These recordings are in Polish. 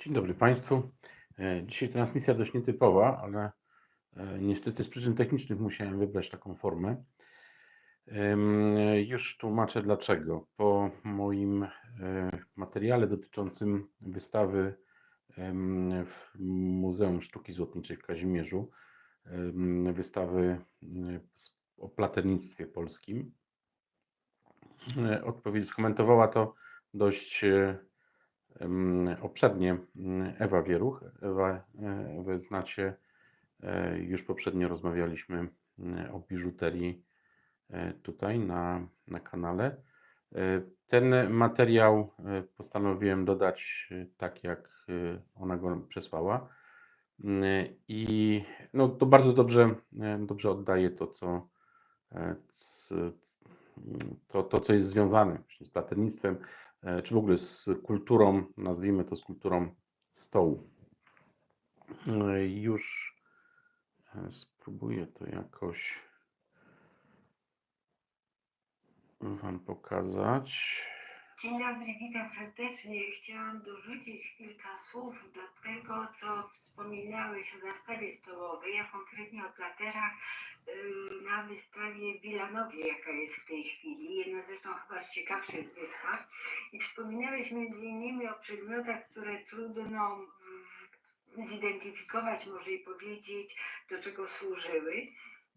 Dzień dobry Państwu. E, Dzisiaj transmisja dość nietypowa, ale e, niestety z przyczyn technicznych musiałem wybrać taką formę. Już tłumaczę dlaczego. Po moim e, materiale dotyczącym wystawy w Muzeum Sztuki Złotniczej w Kazimierzu, wystawy o platernictwie polskim, odpowiedź skomentowała to dość e, em, obszernnie mm, Ewa Wieruch. Ewa, e, Ewę znacie, e, już poprzednio rozmawialiśmy mm, o biżuterii e, tutaj na, na kanale. Ten materiał postanowiłem dodać tak, jak ona go przesłała. Mm, I no, to bardzo dobrze, dobrze oddaje to, co, to, to, co jest związane z platernictwem, czy w ogóle z kulturą, nazwijmy to z kulturą stołu. E, Już e, spróbuję to jakoś Wam pokazać. Dzień dobry, witam serdecznie. Chciałam dorzucić kilka słów do tego, co wspominałeś o zastawie stołowej, a konkretnie o platerach yy, na wystawie w Wilanowie, jaka jest w tej chwili. Jedna zresztą chyba z ciekawszych wystaw. I wspominałeś między innymi o przedmiotach, które trudno zidentyfikować, może i powiedzieć, do czego służyły.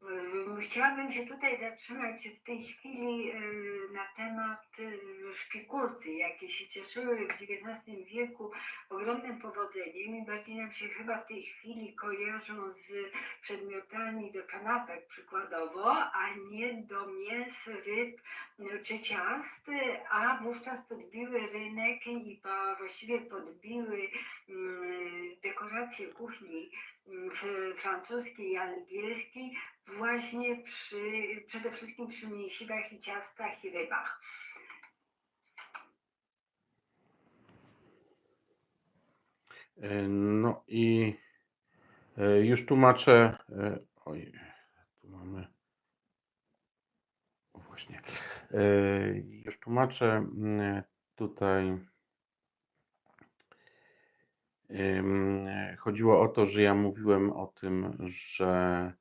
Ym, Chciałabym się tutaj zatrzymać w tej chwili y, na temat y, szpikulcy, jakie się cieszyły w XIX wieku ogromnym powodzeniem i bardziej nam się chyba w tej chwili kojarzą z przedmiotami do kanapek przykładowo, a nie do mięs, ryb y, czy ciast, y, a wówczas podbiły rynek i właściwie podbiły mm, dekoracje kuchni f- francuskiej i angielskiej właśnie przy, przede wszystkim przy mięsiwach i ciastach i rybach. E, No i e, już tłumaczę. e, Oj, tu mamy. Właśnie. Już tłumaczę mm, tutaj. Chodziło o to, że ja mówiłem o tym, że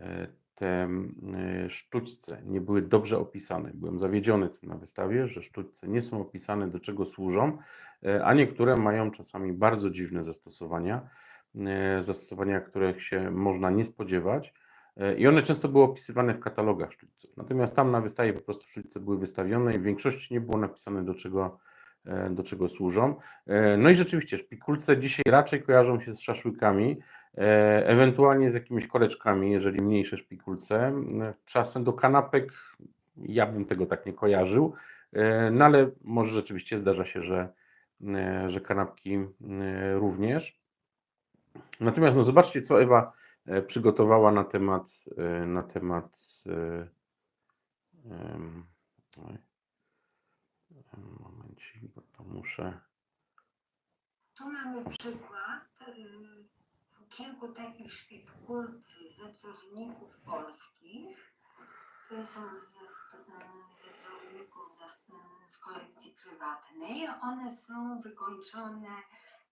e, te mm, sztućce nie były dobrze opisane. Byłem zawiedziony tym na wystawie, że sztućce nie są opisane, do czego służą, e, a niektóre mają czasami bardzo dziwne zastosowania, e, zastosowania, których się można nie spodziewać. e, I one często były opisywane w katalogach sztućców. Natomiast tam na wystawie po prostu sztućce były wystawione i w większości nie było napisane, do czego, e, do czego służą. E, No i rzeczywiście, szpikulce dzisiaj raczej kojarzą się z szaszłykami, e, ewentualnie z jakimiś koreczkami, jeżeli mniejsze szpikulce. Czasem do kanapek ja bym tego tak nie kojarzył, e, no ale może rzeczywiście zdarza się, że, e, że kanapki e, również. Natomiast no zobaczcie, co Ewa e, przygotowała na temat, e, na temat e, momencik, bo to muszę. Tu mamy przykład y, kilku takich szpikulcy ze wzorników polskich. To są ze, ze wzorników z, z kolekcji prywatnej. One są wykończone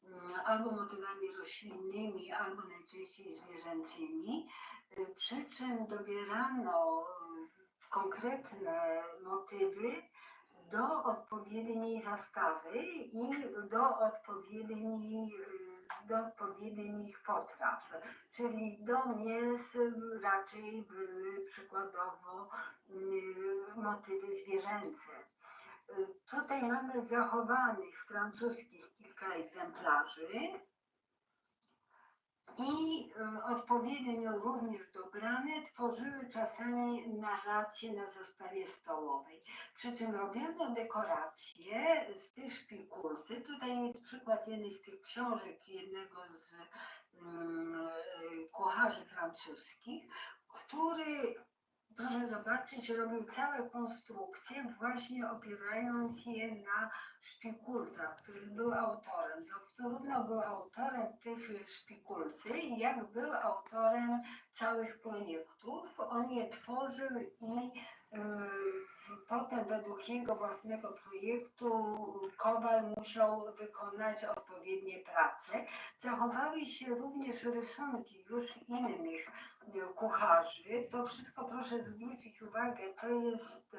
mm, albo motywami roślinnymi, albo najczęściej zwierzęcymi. Y, Przy czym dobierano y, konkretne motywy do odpowiedniej zastawy i do odpowiedniej, do odpowiednich potraw. Czyli do mięs raczej były przykładowo y, motywy zwierzęce. Y, Tutaj mamy zachowanych francuskich kilka egzemplarzy i y, odpowiednio również dobrane tworzyły czasami narracje na zastawie stołowej. Przy czym robiono dekoracje z tych szpikulcy. Tutaj jest przykład jednej z tych książek jednego z y, kucharzy francuskich, który proszę zobaczyć, robił całe konstrukcje właśnie opierając je na szpikulcach, których był autorem. Zarówno był autorem tych szpikulcy, jak był autorem całych projektów. On je tworzył i Potem według jego własnego projektu Kowal musiał wykonać odpowiednie prace. Zachowały się również rysunki już innych kucharzy. To wszystko proszę zwrócić uwagę, to jest e,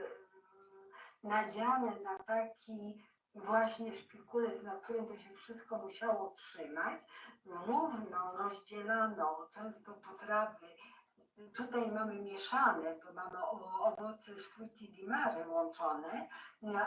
nadziane na taki właśnie szpikulec, na którym to się wszystko musiało trzymać. Równo rozdzielano często potrawy Tutaj mamy mieszane, bo mamy owoce z frutti di mare łączone,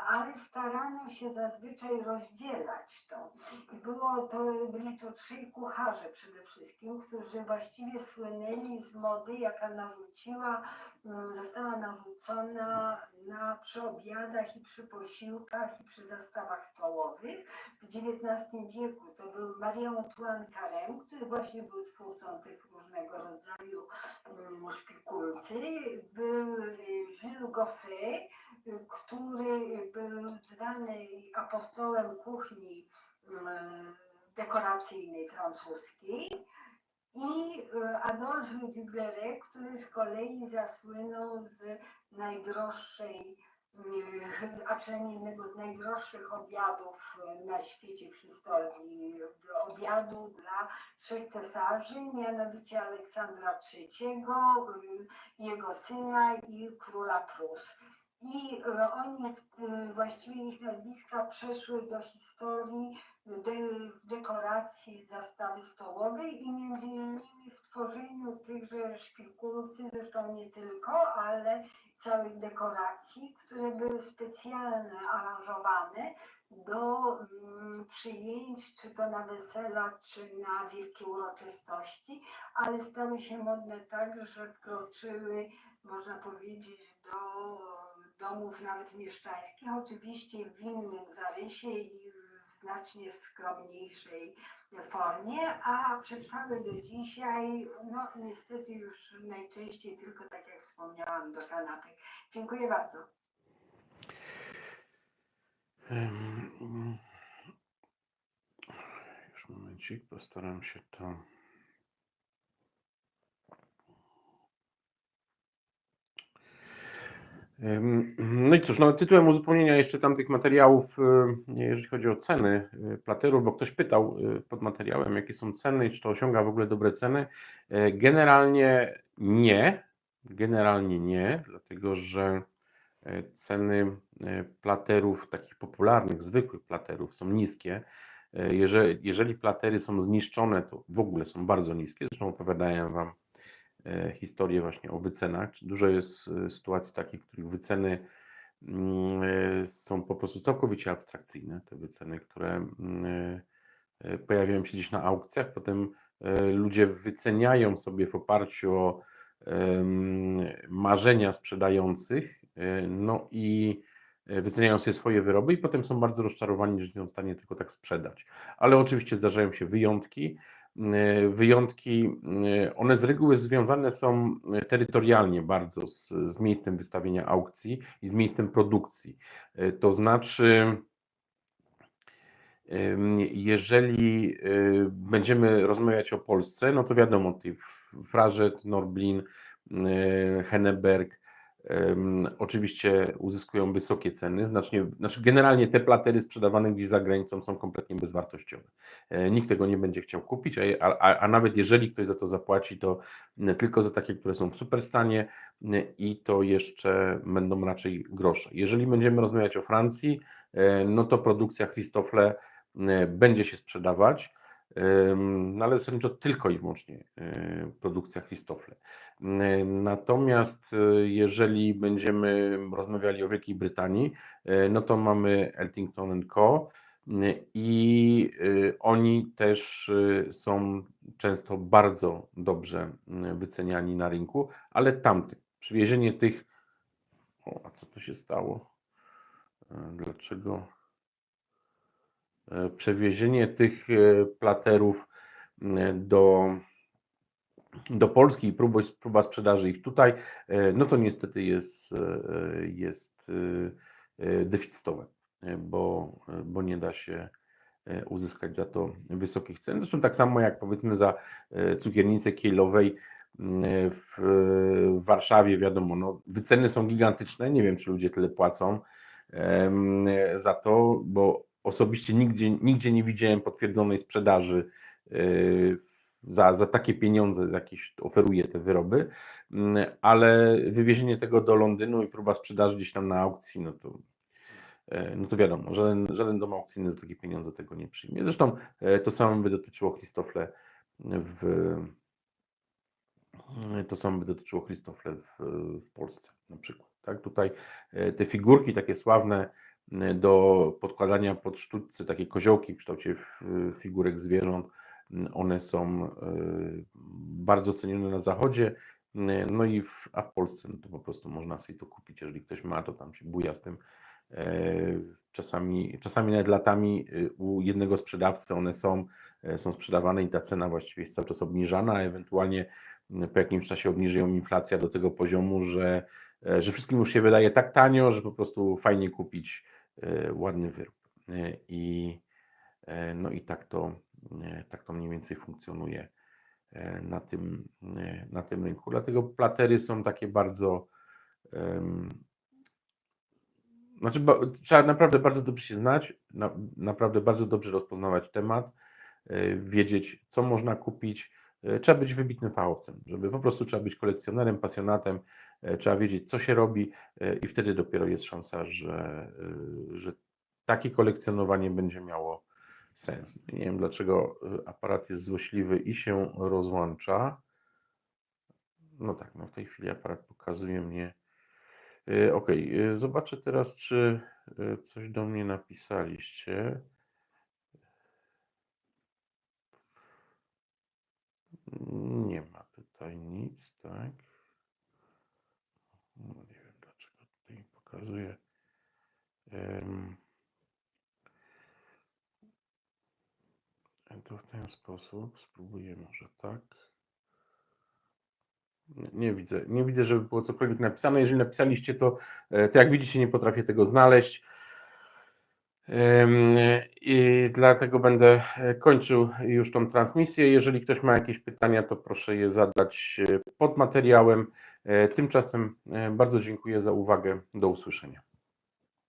ale starano się zazwyczaj rozdzielać to. I było to, byli to trzej kucharze przede wszystkim, którzy właściwie słynęli z mody, jaka narzuciła, mm, została narzucona na przy obiadach i przy posiłkach i przy zastawach stołowych. W XIX wieku to był Maria Antoine Carême, który właśnie był twórcą tych różnego rodzaju szpikulcy. Był Jules Goffet, y, który był zwany apostołem kuchni mm, dekoracyjnej francuskiej. I y, Adolphe Dugleret, który z kolei zasłynął z najdroższej, a przynajmniej jednego z najdroższych obiadów na świecie w historii. Obiadu dla trzech cesarzy, mianowicie Aleksandra III, jego syna i króla Prus. I y, oni, y, właściwie ich nazwiska przeszły do historii w dekoracji zastawy stołowej i między innymi w tworzeniu tychże szpikulcy, zresztą nie tylko, ale całych dekoracji, które były specjalnie aranżowane do mm, przyjęć, czy to na wesela, czy na wielkie uroczystości, ale stały się modne tak, że wkroczyły, można powiedzieć, do domów nawet mieszczańskich, oczywiście w innym zarysie i w znacznie skromniejszej formie, a przetrwały do dzisiaj, no niestety już najczęściej tylko tak jak wspomniałam do kanapek. Dziękuję bardzo. Mm. Już momencik, postaram się to. No i cóż, no, tytułem uzupełnienia jeszcze tamtych materiałów, y, jeżeli chodzi o ceny y, platerów, bo ktoś pytał y, pod materiałem, jakie są ceny i czy to osiąga w ogóle dobre ceny. E, Generalnie nie, generalnie nie, dlatego że e, ceny e, platerów, takich popularnych, zwykłych platerów są niskie. Jeżeli, jeżeli platery są zniszczone, to w ogóle są bardzo niskie. Zresztą opowiadałem Wam historię właśnie o wycenach. Dużo jest e, sytuacji takich, w których wyceny mm, e, są po prostu całkowicie abstrakcyjne. Te wyceny, które mm, e, e, pojawiają się gdzieś na aukcjach, potem e, ludzie wyceniają sobie w oparciu o em, marzenia sprzedających, e, no i e, wyceniają sobie swoje wyroby i potem są bardzo rozczarowani, że nie są w stanie tylko tak sprzedać. Ale oczywiście zdarzają się wyjątki. E, Wyjątki, e, one z reguły związane są terytorialnie bardzo z, z miejscem wystawienia aukcji i z miejscem produkcji. E, To znaczy, Jeżeli y, będziemy rozmawiać o Polsce, no to wiadomo, Frażet, Norblin, y, Henneberg ym, oczywiście uzyskują wysokie ceny, znacznie, znaczy generalnie te platery sprzedawane gdzieś za granicą są kompletnie bezwartościowe. E, Nikt tego nie będzie chciał kupić, a, a, a nawet jeżeli ktoś za to zapłaci, to y, tylko za takie, które są w superstanie y, i to jeszcze będą raczej grosze. Jeżeli będziemy rozmawiać o Francji, e, no to produkcja Christofle e, będzie się sprzedawać, no ale zasadniczo tylko i wyłącznie e, produkcja Christofle. Natomiast e, jeżeli będziemy rozmawiali o Wielkiej Brytanii, e, no to mamy Eltington Co. i oni też są często bardzo dobrze wyceniani na rynku, ale tamtych, przywiezienie tych, o, a co to się stało? Dlaczego? E, Przewiezienie tych e, platerów m, do, do Polski i próba, próba sprzedaży ich tutaj, e, no to niestety jest, e, jest e, e, deficytowe, e, bo, bo nie da się e, uzyskać za to wysokich cen. Zresztą tak samo jak powiedzmy za e, cukiernicę kiejlowej, Mm, W, Warszawie wiadomo, no, wyceny są gigantyczne. Nie wiem, czy ludzie tyle płacą za to, bo osobiście nigdzie, nigdzie nie widziałem potwierdzonej sprzedaży y, za, za takie pieniądze, za jakieś oferuje te wyroby, Mm, ale wywiezienie tego do Londynu i próba sprzedaży gdzieś tam na aukcji, no to, e, no to wiadomo, żaden, żaden dom aukcyjny za takie pieniądze tego nie przyjmie. Zresztą e, to samo by dotyczyło Christofle w, to samo by dotyczyło Christofle w, w Polsce na przykład. Tak? Tutaj e, te figurki takie sławne e, do podkładania pod sztućce, takie koziołki w kształcie figurek zwierząt, one są e, bardzo cenione na zachodzie, m, no i w, a w Polsce no to po prostu można sobie to kupić, jeżeli ktoś ma, to tam się buja z tym. E, Czasami, czasami nawet latami u jednego sprzedawcy one są, e, są sprzedawane i ta cena właściwie jest cały czas obniżana, ewentualnie po jakimś czasie obniży ją inflacja do tego poziomu, że, e, że wszystkim już się wydaje tak tanio, że po prostu fajnie kupić e, ładny wyrób. E, I, e, no i tak to, e, tak to mniej więcej funkcjonuje e, na tym, e, na tym rynku. Dlatego platery są takie bardzo. Znaczy, ba, trzeba naprawdę bardzo dobrze się znać, na, naprawdę bardzo dobrze rozpoznawać temat, e, wiedzieć, co można kupić. E, Trzeba być wybitnym fachowcem, żeby po prostu trzeba być kolekcjonerem, pasjonatem, e, trzeba wiedzieć, co się robi, e, i wtedy dopiero jest szansa, że, że takie kolekcjonowanie będzie miało sens. Nie wiem, dlaczego aparat jest złośliwy i się rozłącza. No tak, no w tej chwili aparat pokazuje mnie. Ok, zobaczę teraz, czy coś do mnie napisaliście. Nie ma tutaj nic, tak? No, nie wiem, dlaczego tutaj mi pokazuje. Em, To w ten sposób. Spróbuję może tak. Nie, nie widzę, nie widzę, żeby było cokolwiek napisane. Jeżeli napisaliście, to, e, to jak widzicie, nie potrafię tego znaleźć. I dlatego będę e, kończył już tą transmisję. Jeżeli ktoś ma jakieś pytania, to proszę je zadać e, pod materiałem. E, Tymczasem bardzo dziękuję za uwagę. Do usłyszenia.